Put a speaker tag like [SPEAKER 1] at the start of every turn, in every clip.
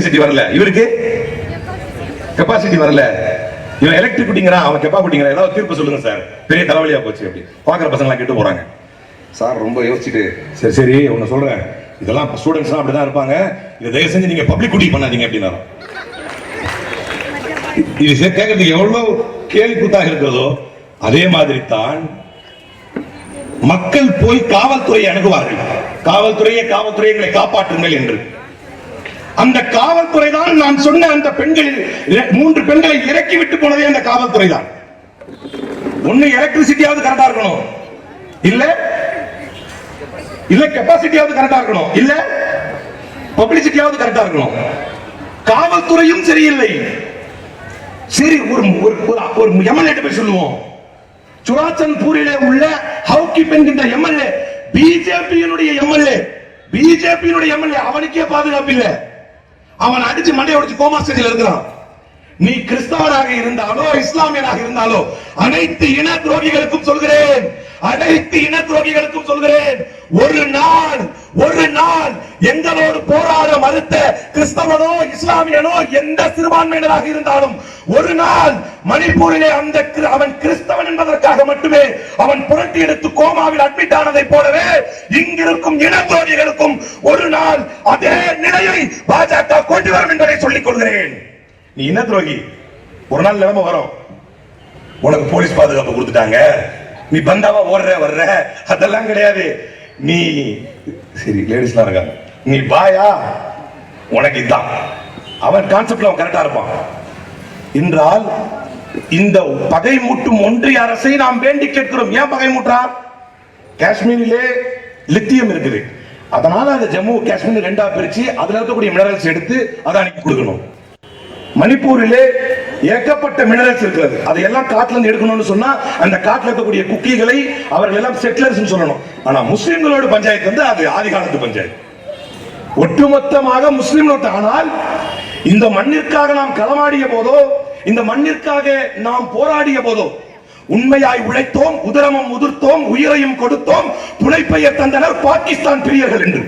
[SPEAKER 1] Capacity வரல. இவருக்கு? Capacity வரல. இவன் எலக்ட்ரிக் குட்டிங்கிறான் அவன் கெப்பா குட்டிங்கிறான் ஏதாவது தீர்ப்பு சொல்லுங்க சார் பெரிய தலைவலியா போச்சு அப்படி. பாக்குற பசங்க கேட்டு போறாங்க. சார் ரொம்ப யோசிச்சுட்டு சரி சரி உன்னை சொல்றேன். இதெல்லாம் ஸ்டூடெண்ட்ஸ்லாம் அப்படிதான் இருப்பாங்க. இதை தயவு செஞ்சு நீங்க பப்ளிக் குட்டி பண்ணாதீங்க அப்படின்னா இது சே- கேட்கறதுக்கு எவ்வளவு கேள்வி கூத்தாக இருக்கிறதோ அதே மாதிரி தான் மக்கள் போய் காவல்துறையை அணுகுவார்கள். காவல்துறையை காவல்துறை எங்களை காப்பாற்றுங்கள் என்று. அந்த காவல்துறை தான் நான் சொன்ன அந்த பெண்களில் மூன்று பெண்களை இறக்கி விட்டு போனதே அந்த காவல்துறை தான் ஒண்ணு எலக்ட்ரிசிட்டியாவது கரெக்டா இருக்கணும். இல்ல? இல்ல கெப்பாசிட்டியாவது கரெக்டா இருக்கணும். இல்ல? பப்ளிசிட்டியாவது கரெக்டா இருக்கணும். காவல்துறையும் சரியில்லை. சரி ஒரு ஒரு ஒரு- எம்எல்ஏ போய் சொல்லுவோம். சுராச்சன்பூரிலே உள்ள ஹவுக்கி பெண்கின்ற எம்எல்ஏ பிஜேபியினுடைய எம்எல்ஏ பிஜேபியினுடைய எம்எல்ஏ அவனுக்கே பாதுகாப்பு இல்லை. அவன் அடிச்சு மண்டையை உடைச்சு கோமா ஸ்டேஜில் இருக்கிறான். நீ கிறிஸ்தவனாக இருந்தாலோ இஸ்லாமியனாக இருந்தாலோ அனைத்து இன துரோகிகளுக்கும் சொல்கிறேன். அனைத்து இன துரோகிகளுக்கும் சொல்கிறேன். ஒரு எங்களோடு போராட மறுத்த கிறிஸ்தவனோ இஸ்லாமியனோ எந்த சிறுபான்மையினராக இருந்தாலும் ஒரு நாள் மணிப்பூரிலே அந்த அவன் கிறிஸ்தவன் என்பதற்காக மட்டுமே அவன் புரட்டி எடுத்து கோமாவில் அட்மிட் ஆனதை போலவே இங்கிருக்கும் இன துரோகிகளுக்கும் ஒரு நாள் அதே நிலையை பாஜக கொண்டு வரும் என்பதை சொல்லிக் கொள்கிறேன். நீ இன துரோகி. ஒரு நாள் நிலைமை வரும். உனக்கு போலீஸ் பாதுகாப்பு கொடுத்துட்டாங்க. நீ பந்தாவா ஓடுற வர்ற? அதெல்லாம் கிடையாது. நீ சரி லேடிஸ்லாம் இருக்காங்க. நீ பாயா? உனக்கு இதான். அவன் கான்செப்ட்ல அவன் கரெக்டா இருப்பான். என்றால் இந்த பகை மூட்டும் ஒன்றிய அரசை நாம் வேண்டி கேட்கிறோம். ஏன் பகை மூட்டுறான் காஷ்மீரிலே லித்தியம் இருக்குது. அதனால அந்த ஜம்மு காஷ்மீர் ரெண்டா பிரிச்சு அதுல இருக்கக்கூடிய மினரல்ஸ் எடுத்து அதை அனுப்பி கொடுக்கணும். மணிப்பூரிலே ஏகப்பட்ட மினரல்ஸ் இருக்கிறது. அதையெல்லாம் காட்டுல இருந்து எடுக்கணும்னு சொன்னா அந்த காட்டுல இருக்கக்கூடிய குக்கிகளை அவர்கள் எல்லாம் செட்டிலர்ஸ் சொல்லணும். ஆனா முஸ்லிம்களோட பஞ்சாயத்து வந்து அது ஆதி காலத்து பஞ்சாயத்து. ஒட்டுமொத்தமாக முஸ்லிம்களோட ஆனால் இந்த மண்ணிற்காக நாம் களமாடிய போதோ இந்த மண்ணிற்காக நாம் போராடிய போதோ உண்மையாய் உழைத்தோம் உதரமும் உதிர்த்தோம் உயிரையும் கொடுத்தோம் புனைப்பெயர் தந்தனர் பாகிஸ்தான் பிரியர்கள் என்று.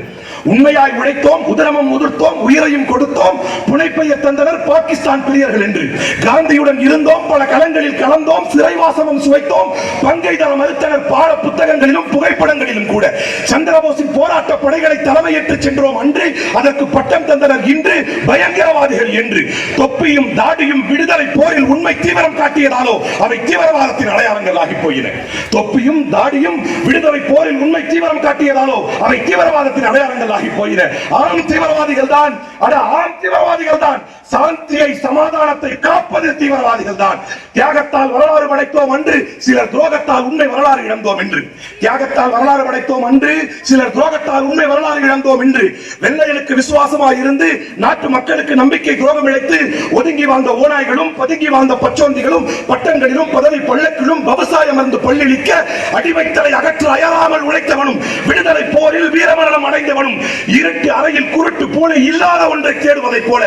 [SPEAKER 1] உண்மையாய் உழைத்தோம் உதரமும் உதிர்த்தோம் உயிரையும் கொடுத்தோம். புனைப்பெயர் தந்தனர் பாகிஸ்தான் பிரியர்கள் என்று. காந்தியுடன் இருந்தோம் பல களங்களில் கலந்தோம் சிறைவாசமும் சுவைத்தோம். பங்கை தர மறுத்தனர் பாட புத்தகங்களிலும் புகைப்படங்களிலும் கூட. சந்திரபோஸின் போராட்ட படைகளை தலைமையேற்று சென்றோம் அன்று. அதற்கு பட்டம் தந்தனர் இன்று பயங்கரவாதிகள் என்று. தொப்பியும் தாடியும் விடுதலை போரில் உண்மை தீவிரம் காட்டியதாலோ அவை தீவிரவாதத்தின் அடையாளங்கள் ஆகி போயின. தொப்பியும் தாடியும் விடுதலை போரில் உண்மை தீவிரம் காட்டியதாலோ அவை தீவிரவாதத்தின் அடையாளங்கள் ஆகி போயிட ஆண் தீவிரவாதிகள் தான் அட ஆண் தீவிரவாதிகள் தான் சாந்தியை சமாதானத்தை காப்பது தீவிரவாதிகள் தான். தியாகத்தால் வரலாறு படைத்தோம் என்று சிலர் துரோகத்தால் உண்மை வரலாறு இழந்தோம் என்று தியாகத்தால் வரலாறு படைத்தோம் என்று சிலர் துரோகத்தால் உண்மை வரலாறு இழந்தோம் என்று வெள்ளையனுக்கு விசுவாசமாய் இருந்து நாட்டு மக்களுக்கு நம்பிக்கை துரோகம் இழைத்து ஒதுங்கி வாழ்ந்த ஓநாய்களும் பதுங்கி வாழ்ந்த பச்சோந்திகளும் பட்டங்களிலும் பதவி பள்ளக்கிலும் விவசாயம் இருந்து பள்ளிழிக்க அடிமைத்தலை அகற்ற அயராமல் உழைத்தவனும் விடுதலை போரில் வீரமரணம் அடைந்தவனும் இருட்டு அறையில் குருட்டு போல இல்லாத ஒன்றை தேடுவதைப் போல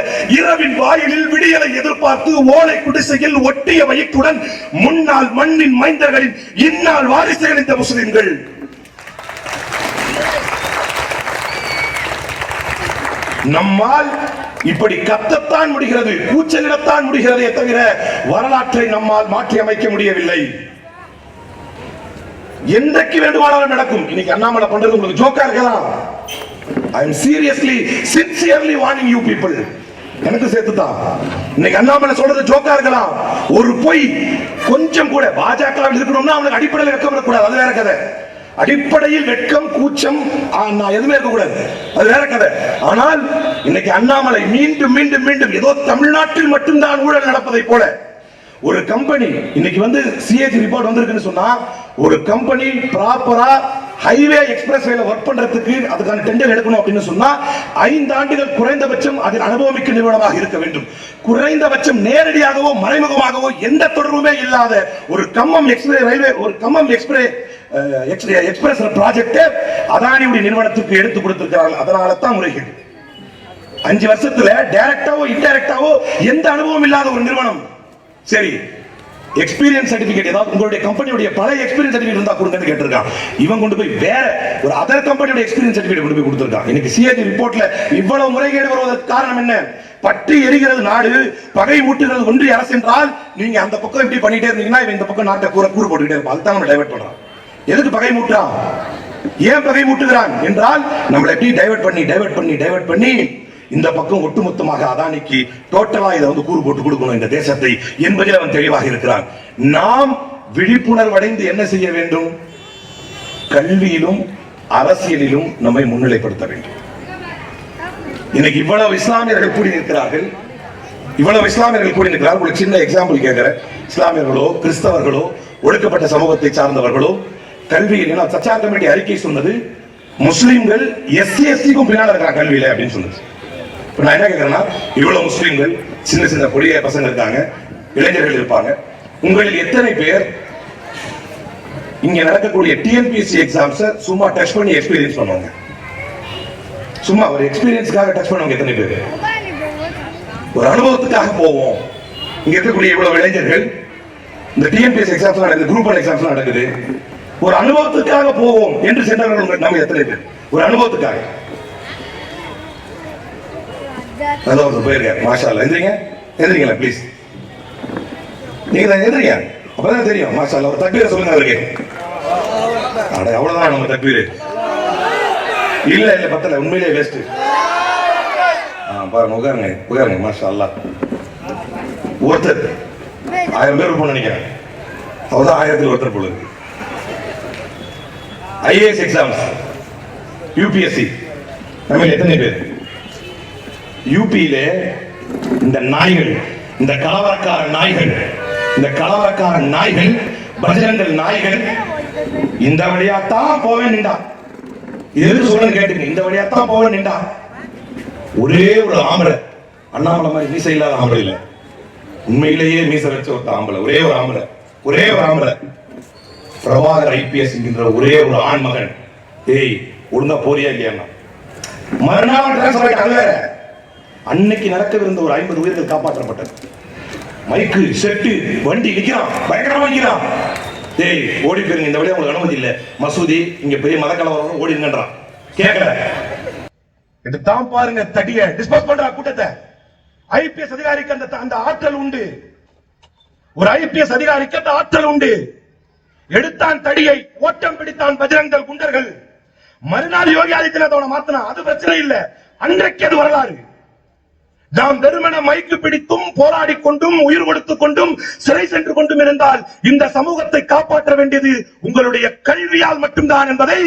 [SPEAKER 1] இரவின் வாயிலில் விடியலை எதிர்பார்த்து ஓலை குடிசையில் ஒட்டிய வயிற்றுடன் முன்னாள் மண்ணின் மைந்தர்களின் இந்நாள் வாரிசுகள் இந்த முஸ்லிம்கள். நம்மால் இப்படி கத்தத்தான் முடிகிறது கூச்சலிடத்தான் முடிகிறதே தவிர வரலாற்றை நம்மால் மாற்றி அமைக்க முடியவில்லை. என்றைக்கு வேண்டுமானாலும் நடக்கும். இன்னைக்கு அண்ணாமலை பண்றது உங்களுக்கு ஜோக்கா இருக்கலாம். I am seriously sincerely warning you people எனக்கு சேர்த்து தான் இன்னைக்கு அண்ணாமலை சொல்றது ஜோக்கா இருக்கலாம். ஒரு பொய் கொஞ்சம் கூட பாஜகவில் இருக்கணும்னா அவனுக்கு அடிப்படையில் வெக்கம் இருக்கக்கூடாது. அது வேற கதை. அடிப்படையில் வெட்கம் கூச்சம் ஆ, நான் எதுவுமே இருக்கக்கூடாது. அது வேற கதை. ஆனால் இன்னைக்கு அண்ணாமலை மீண்டும் மீண்டும் மீண்டும் ஏதோ தமிழ்நாட்டில் மட்டும்தான் ஊழல் நடப்பதை போல ஒரு கம்பெனி இன்னைக்கு வந்து சிஏஜி ரிப்போர்ட் வந்திருக்குன்னு சொன்னா ஒரு கம்பெனி ப்ராப்பரா ஹைவே எக்ஸ்பிரஸ் ஒர்க் பண்றதுக்கு அதுக்கான டெண்டர் எடுக்கணும் அப்படின்னு சொன்னா ஐந்து ஆண்டுகள் குறைந்தபட்சம் அதில் அனுபவமிக்க நிறுவனமாக இருக்க வேண்டும். குறைந்தபட்சம் நேரடியாகவோ மறைமுகமாகவோ எந்த தொடர்புமே இல்லாத ஒரு கம்மம் எக்ஸ்பிரஸ் ரயில்வே ஒரு கம்மம் எக்ஸ்பிரஸ் எக்ஸ்பிரஸ் ப்ராஜெக்ட் அதானியுடைய நிறுவனத்துக்கு எடுத்து கொடுத்திருக்கிறார்கள். அதனால தான் முறைகேடு அஞ்சு வருஷத்துல டைரக்டாவோ இன்டைரக்டாவோ எந்த அனுபவம் இல்லாத ஒரு நிறுவனம். சரி. எக்ஸ்பீரியன்ஸ் சர்டிபிகேட் ஏதாவது உங்களுடைய கம்பெனியுடைய பழைய எக்ஸ்பீரியன்ஸ் சர்டிபிகேட் இருந்தா கொடுங்கன்னு கேட்டிருக்கான். இவன் கொண்டு போய் வேற ஒரு அதர் கம்பெனியோட எக்ஸ்பீரியன்ஸ் சர்டிபிகேட் கொண்டு போய் கொடுத்துருக்கான். இன்னைக்கு சிஏஜி ரிப்போர்ட்ல இவ்வளவு முறைகேடு வருவதற்கு காரணம் என்ன? பற்றி எரிகிறது நாடு பகை ஊட்டுகிறது ஒன்றிய அரசு என்றால் நீங்க அந்த பக்கம் இப்படி பண்ணிட்டே இருந்தீங்கன்னா இவன் இந்த பக்கம் நாட்டை கூற கூறு போட்டுக்கிட்டே இருப்பான். அதுதான் நம்ம டைவர்ட் பண்றான். எதுக்கு பகை மூட்டுறான் ஏன் பகை மூட்டுகிறான் என்றால் நம்மளை எப்படி டைவர்ட் பண்ணி டைவர்ட் பண்ணி டைவர்ட் பண்ணி இந்த பக்கம் ஒட்டுமொத்தமாக அதானிக்கு டோட்டலா இதை வந்து கூறு போட்டு கொடுக்கணும் இந்த தேசத்தை என்பதில் அவன் தெளிவாக இருக்கிறான். நாம் விழிப்புணர்வு அடைந்து என்ன செய்ய வேண்டும்? கல்வியிலும் அரசியலிலும் நம்மை முன்னிலைப்படுத்த வேண்டும். இன்னைக்கு இவ்வளவு இஸ்லாமியர்கள் கூடி இருக்கிறார்கள் இவ்வளவு இஸ்லாமியர்கள் கூடி இருக்கிறார்கள் ஒரு சின்ன எக்ஸாம்பிள் கேட்கிறேன். இஸ்லாமியர்களோ கிறிஸ்தவர்களோ ஒடுக்கப்பட்ட சமூகத்தை சார்ந்தவர்களோ கல்வியில் ஏன்னா சச்சார் கமிட்டி அறிக்கை சொன்னது முஸ்லிம்கள் எஸ்சி எஸ்டிக்கும் பின்னால் இருக்கிறாங்க கல்வியில அப்படின்னு சொன்னது. இப்போ நான் என்ன கேட்குறேன்னா இவ்வளோ முஸ்லீம்கள் சின்ன சின்ன கொடிய பசங்க இருக்காங்க இளைஞர்கள் இருப்பாங்க. உங்களில் எத்தனை பேர் இங்க நடக்கக்கூடிய டிஎன்பிஎஸ்சி எக்ஸாம்ஸை சும்மா டச் பண்ணி எக்ஸ்பீரியன்ஸ் பண்ணுவாங்க? சும்மா ஒரு எக்ஸ்பீரியன்ஸ்க்காக டச் பண்ணுவாங்க எத்தனை பேர்? ஒரு அனுபவத்துக்காக போவோம். இங்க இருக்கக்கூடிய இவ்வளவு இளைஞர்கள் இந்த டிஎன்பிஎஸ் எக்ஸாம்ஸ் நடக்குது குரூப் ஒன் எக்ஸாம்ஸ் நடக்குது. ஒரு அனுபவத்துக்காக போவோம் என்று சென்றவர்கள் நம்ம எத்தனை பேர்? ஒரு அனுபவத்துக்காக. அதான் ஒருத்தர் போயிருக்காரு. மாஷால எந்திரிங்க. எந்திரிங்களா ப்ளீஸ் நீங்க தான் எந்திரிங்க. அப்பதான் தெரியும். மாஷால ஒரு தக்பீரை சொல்லுங்க அவருக்கு. அட அவ்வளவுதான் நம்ம தக்பீர். இல்ல இல்ல பத்தல. உண்மையிலேயே வேஸ்ட் பாருங்க உட்காருங்க. உட்காருங்க மாஷா அல்லா ஒருத்தர் ஆயிரம் பேர் இருப்போம் நினைக்கிறேன். அவர்தான் ஆயிரத்தில் ஒருத்தர் போல இருக்கு. ஐஏஎஸ் எக்ஸாம்ஸ் யூபிஎஸ்சி தமிழ் எத்தனை பேர்? யூபியில இந்த நாய்கள் இந்த கலவரக்கார நாய்கள் இந்த கலவரக்கார நாய்கள் பஜரங்கள் நாய்கள் இந்த வழியாத்தான் போவேன் நின்றா. எது சொல்லுன்னு கேட்டுங்க இந்த வழியாத்தான் போவேன் நின்றா. ஒரே ஒரு ஆம்பளை அண்ணாமலை மாதிரி மீசை இல்லாத ஆம்பளை இல்ல. உண்மையிலேயே மீசை வச்ச ஒருத்த ஆம்பளை ஒரே ஒரு ஆம்பளை ஒரே ஒரு ஆம்பளை. பிரபாகர் ஐபிஎஸ் என்கின்ற ஒரே ஒரு ஆண் மகன் ஏய் ஒழுங்கா போறியா இல்லையா மறுநாள் டிரான்ஸ்ஃபர் அது வேற அன்னைக்கு நடக்கவிருந்த ஒரு ஐம்பது உயிர்கள் காப்பாற்றப்பட்டது. மைக்கு செட்டு வண்டி நிக்கிறான் பயங்கரமா நிக்கிறான். டேய் ஓடி போயிருங்க இந்த வழியா உங்களுக்கு அனுமதி இல்ல. மசூதி இங்க பெரிய மத கலவரம் ஓடிங்கன்றான் கேட்கல இதுதான் பாருங்க தடிய. டிஸ்போஸ் பண்ற கூட்டத்தை. ஐபிஎஸ் அதிகாரிக்கு அந்த அந்த ஆற்றல் உண்டு. ஒரு ஐபிஎஸ் அதிகாரிக்கு அந்த ஆற்றல் உண்டு. எடுத்தான் தடியை ஓட்டம் பிடித்தான் பஜரங்கல் குண்டர்கள். மறுநாள் யோகி ஆதித்யநாத் அவனை மாத்தினா அது பிரச்சனை இல்லை. அன்றைக்கு அது வரலாறு. நாம் வெறுமன மைக்கு பிடித்தும் போராடி கொண்டும் உயிர் கொடுத்துக் கொண்டும் சிறை சென்று கொண்டும் இருந்தால் இந்த சமூகத்தை காப்பாற்ற வேண்டியது உங்களுடைய கல்வியால் மட்டும்தான் என்பதை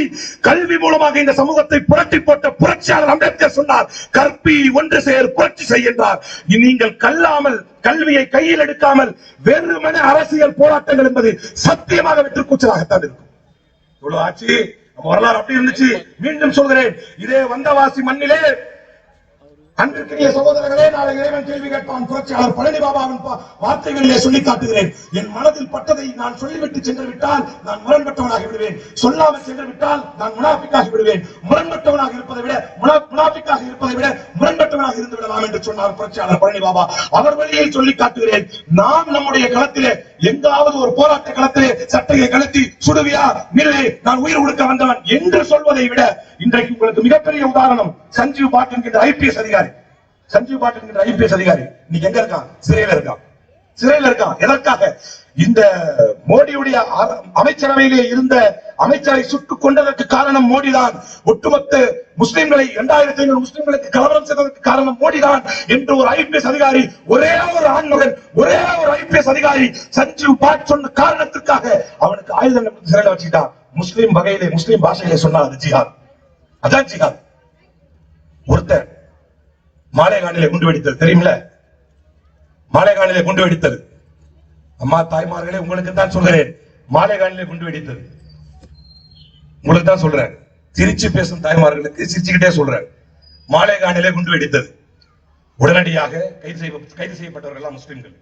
[SPEAKER 1] கல்வி மூலமாக இந்த சமூகத்தை புரட்டி போட்ட புரட்சியாளர் அம்பேத்கர் சொன்னார். கற்பி ஒன்று சேர் புரட்சி செய்கின்றார் நீங்கள் கல்லாமல் கல்வியை கையில் எடுக்காமல் வெறுமன அரசியல் போராட்டங்கள் என்பது சத்தியமாக வெற்றுக்கூச்சலாகத்தான் இருக்கும். இவ்வளவு ஆச்சு. வரலாறு அப்படி இருந்துச்சு. மீண்டும் சொல்கிறேன். இதே வந்தவாசி மண்ணிலே அன்றைக்கிய சகோதரர்களே நாளை இறைவன் கேள்வி கேட்பான். புரட்சியாளர் பழனி பாபாவின் வார்த்தைகளிலே சொல்லி காட்டுகிறேன். என் மனதில் பட்டதை நான் சொல்லிவிட்டு சென்று விட்டால் நான் முரண்பட்டவனாகி விடுவேன். சொல்லாமல் சென்று விட்டால் நான் முனாபிக்காகி விடுவேன். முரண்பட்டவனாக இருப்பதை விட முனாபிக்காக இருப்பதை விட முரண்பட்டவனாக இருந்து விடலாம் என்று சொன்னார் புரட்சியாளர் பழனி பாபா. அவர் வழியில் சொல்லி காட்டுகிறேன். நாம் நம்முடைய களத்திலே எங்காவது ஒரு போராட்ட களத்திலே சட்டையை கழுத்தி சுடுவியா நிறுவே நான் உயிர் கொடுக்க வந்தவன் என்று சொல்வதை விட இன்றைக்கு உங்களுக்கு மிகப்பெரிய உதாரணம் சஞ்சீவ் பாட் என்கின்ற ஐபிஎஸ் அதிகாரி. சஞ்சீவ் பாட் என்கின்ற ஐபிஎஸ் அதிகாரி. இன்னைக்கு எங்க இருக்கான்? சிறையில இருக்கான். சிறையில இருக்கான். எதற்காக? இந்த மோடியுடைய அமைச்சரவையிலே இருந்த அமைச்சரை சுட்டுக் கொண்டதற்கு காரணம் மோடிதான். ஒட்டுமொத்த முஸ்லிம்களை இரண்டாயிரத்தி ஐநூறு முஸ்லிம்களுக்கு கலவரம் செய்ததற்கு காரணம் மோடிதான் என்று ஒரு ஐபிஎஸ் அதிகாரி ஒரே ஒரு ஆண்மகன் ஒரே ஒரு ஐபிஎஸ் அதிகாரி சஞ்சீவ் பாட் சொன்ன காரணத்திற்காக அவனுக்கு ஆயுதங்கள் சிறையில வச்சுக்கிட்டான். முஸ்லிம் வகையிலே முஸ்லிம் பாஷையிலே சொன்னார் அது ஜிஹாத். அதான் ஜிஹாத். ஒருத்தர் மாலைகானிலே குண்டு வெடித்தது தெரியுமில மாலைகானிலே குண்டு வெடித்தது அம்மா தாய்மார்களே உங்களுக்கு தான் சொல்கிறேன். மாலைகானிலே குண்டு வெடித்தது உங்களுக்கு தான் சொல்றேன். சிரிச்சு பேசும் தாய்மார்களுக்கு சிரிச்சுக்கிட்டே சொல்றேன். மாலைகானிலே குண்டு வெடித்தது உடனடியாக கைது செய்ய கைது செய்யப்பட்டவர்கள் எல்லாம் முஸ்லிம்கள்.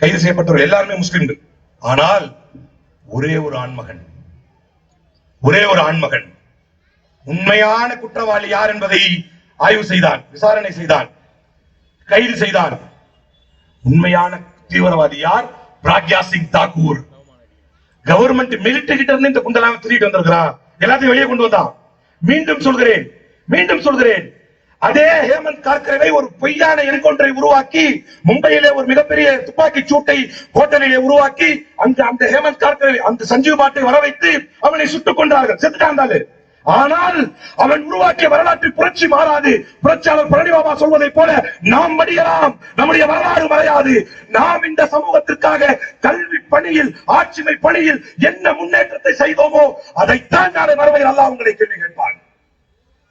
[SPEAKER 1] கைது செய்யப்பட்டவர்கள் எல்லாருமே முஸ்லிம்கள். ஆனால் ஒரே ஒரு ஆண்மகன். ஒரே ஒரு ஆண்மகன். உண்மையான குற்றவாளி யார் என்பதை ஆய்வு செய்தான் விசாரணை செய்தான் கைது செய்தான். உண்மையான தீவிரவாதி யார்? பிராக்யா சிங் தாக்கூர். கவர்மெண்ட் மிலிட்டரி கிட்ட இருந்து இந்த குண்டலாக திருட்டு வந்திருக்கிறான். எல்லாத்தையும் வெளியே கொண்டு வந்தான். மீண்டும் சொல்கிறேன் மீண்டும் சொல்கிறேன். அதே ஹேமந்த் கார்கரவை ஒரு பொய்யான என்கவுண்டரை உருவாக்கி மும்பையிலே ஒரு மிகப்பெரிய துப்பாக்கி சூட்டை ஹோட்டலிலே உருவாக்கி அங்கு அந்த ஹேமந்த் கார்கரவை அந்த சஞ்சீவ் பாட்டை வர வைத்து அவனை சுட்டுக் கொண்டார்கள் செத்துட்டாண்டாலு ஆனால் அவன் உருவாக்கிய வரலாற்று புரட்சி மாறாது. புரட்சியாளர் பழனி பாபா சொல்வதைப் போல நாம் மடியலாம். நம்முடைய வரலாறு மறையாது. நாம் இந்த சமூகத்திற்காக கல்வி பணியில் ஆட்சிமை பணியில் என்ன முன்னேற்றத்தை செய்தோமோ அதைத்தான் நாளை மறுமையில் அல்லாஹ் உங்களை கேள்வி கேட்பான்.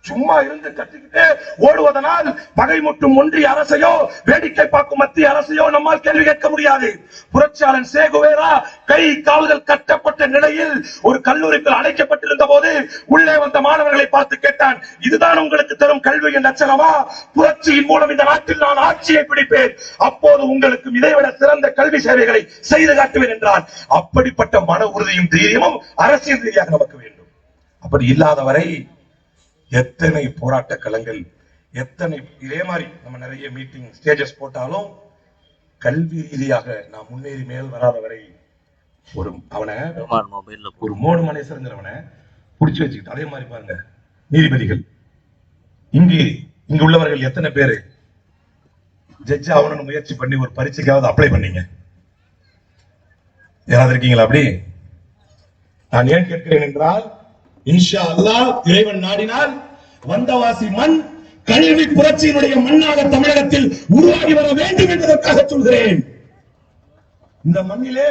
[SPEAKER 1] சும்மா இருந்து கட்டிக்கிட்டு ஓடுவதனால் பகை முட்டும் ஒன்றிய அரசையோ வேடிக்கை பார்க்கும் மத்திய அரசையோ நம்மால் கேள்வி கேட்க முடியாது. புரட்சியாளன் சேகுவேரா கை கால்கள் கட்டப்பட்ட நிலையில் ஒரு கல்லூரிக்குள் அடைக்கப்பட்டிருந்த போது உள்ளே வந்த மாணவர்களை பார்த்து கேட்டான் இதுதான் உங்களுக்கு தரும் கல்வியின் லட்சணமா புரட்சியின் மூலம் இந்த நாட்டில் நான் ஆட்சியை பிடிப்பேன். அப்போது உங்களுக்கு இதைவிட சிறந்த கல்வி சேவைகளை செய்து காட்டுவேன் என்றான். அப்படிப்பட்ட மன உறுதியும் தைரியமும் அரசியல் ரீதியாக நமக்கு வேண்டும். அப்படி இல்லாதவரை எத்தனை போராட்ட களங்கள் எத்தனை இதே மாதிரி நம்ம நிறைய மீட்டிங் ஸ்டேஜஸ் போட்டாலும் கல்வி ரீதியாக நாம் முன்னேறி மேல் வராத வரை ஒரு அவனை
[SPEAKER 2] மொபைல்ல
[SPEAKER 1] ஒரு மோடு மனேசருங்கிறவனை புடிச்சு வச்சுக்கிட்டு அதே மாதிரி பாருங்க நீதிபதிகள். இங்கு இங்கு உள்ளவர்கள் எத்தனை பேரு? ஜட்ஜ் ஆகணும்னு முயற்சி பண்ணி ஒரு பரீட்சைக்காவது அப்ளை பண்ணீங்க. யாராவது இருக்கீங்களா அப்படி? நான் ஏன் கேட்கிறேன் என்றால் இன்ஷா அல்லாஹ் இறைவன் நாடினால் வந்தவாசி மண் கல்வி புரட்சியினுடைய மண்ணாக தமிழகத்தில் உருவாகி வர வேண்டும் என்பதற்காக சொல்கிறேன். இந்த மண்ணிலே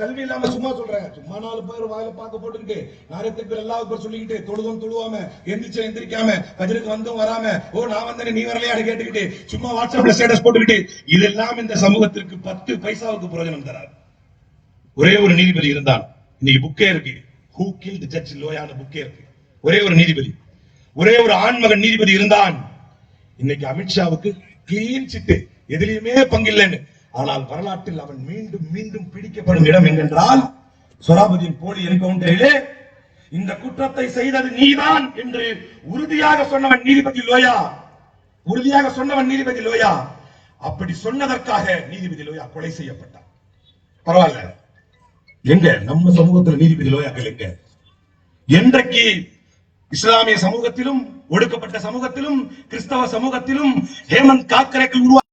[SPEAKER 1] கல்வி இல்லாம சும்மா சொல்றாங்க. சும்மா நாலு பேர் வாயில பாக்க போட்டுக்கிட்டு நாரத்துக்கு பேர் எல்லா பேர் சொல்லிக்கிட்டு தொழுதும் தொழுவாம எந்திரிச்சு எந்திரிக்காம கஜருக்கு வந்தும் வராம ஓ நான் வந்தேன் நீ வரலையாடு கேட்டுக்கிட்டு சும்மா வாட்ஸ்அப்ல ஸ்டேட்டஸ் போட்டுக்கிட்டு இதெல்லாம் இந்த சமூகத்திற்கு பத்து பைசாவுக்கு பிரயோஜனம் தராது. ஒரே ஒரு நீதிபதி இருந்தான். இன்னைக்கு புக்கே இருக்கு. ஹூ கில்ட் ஜட்ஜ் லோயான புக்கே இருக்கு. ஒரே ஒரு நீதிபதி. ஒரே ஒரு ஆண்மகன் நீதிபதி இருந்தான். இன்னைக்கு அமித்ஷாவுக்கு கிளீன் சிட்டு எதிலையுமே பங்கில்லைன்னு. ஆனால் வரலாற்றில் அவன் மீண்டும் மீண்டும் பிடிக்கப்படும் இடம் எங்கென்றால் சொராபதியின் போலி என்கவுண்டரிலே இந்த குற்றத்தை செய்தது நீதான் என்று உறுதியாக சொன்னவன் நீதிபதி லோயா. உறுதியாக சொன்னவன் நீதிபதி லோயா. அப்படி சொன்னதற்காக நீதிபதி லோயா கொலை செய்யப்பட்டான். பரவாயில்ல. எங்க? நம்ம சமூகத்தில் நீதிபதி லோயாக்கள் எங்க? என்றைக்கு இஸ்லாமிய சமூகத்திலும் ஒடுக்கப்பட்ட சமூகத்திலும் கிறிஸ்தவ சமூகத்திலும் ஹேமந்த் காக்கரைக்கு உருவா